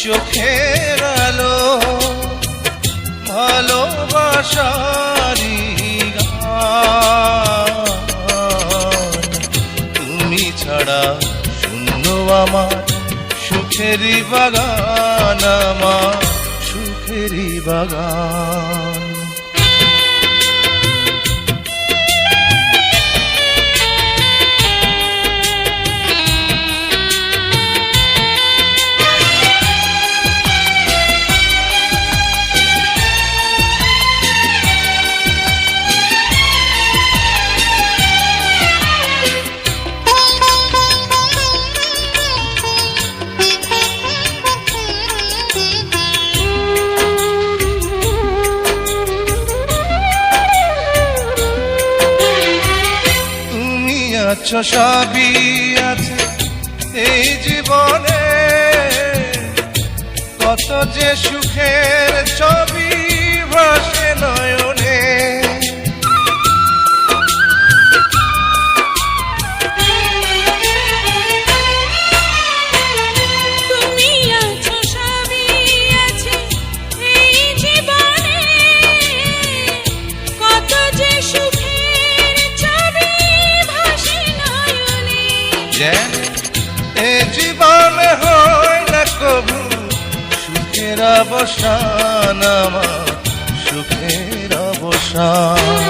চোখের আলো ভালোবাসারি তুমি ছাড়া শূন্য আমার সুখেরই বাগান আমার সুখেরই বাগান। আছো সবই আছে এই জীবনে। কত যে সুখের ছবি ভাসে নয়নে জীবনে হয় না কবু সুখের অবসান আমার সুখের অবসান।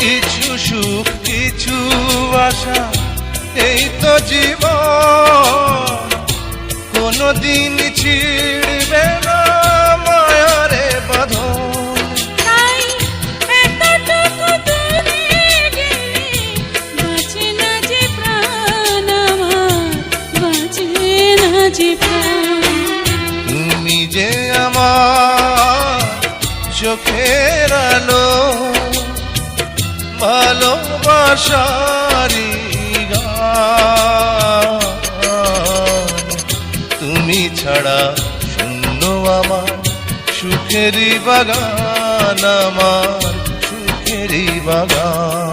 কিছু সুখ কিছু আশা এই তো জীবন। কোনদিন ছিড়বে যে তুমি যে আমার চোখের আলো ভালোবাসারি তুমি ছাড়া শূন্য আমার সুখেরই বাগান আমার সুখেরই বাগান।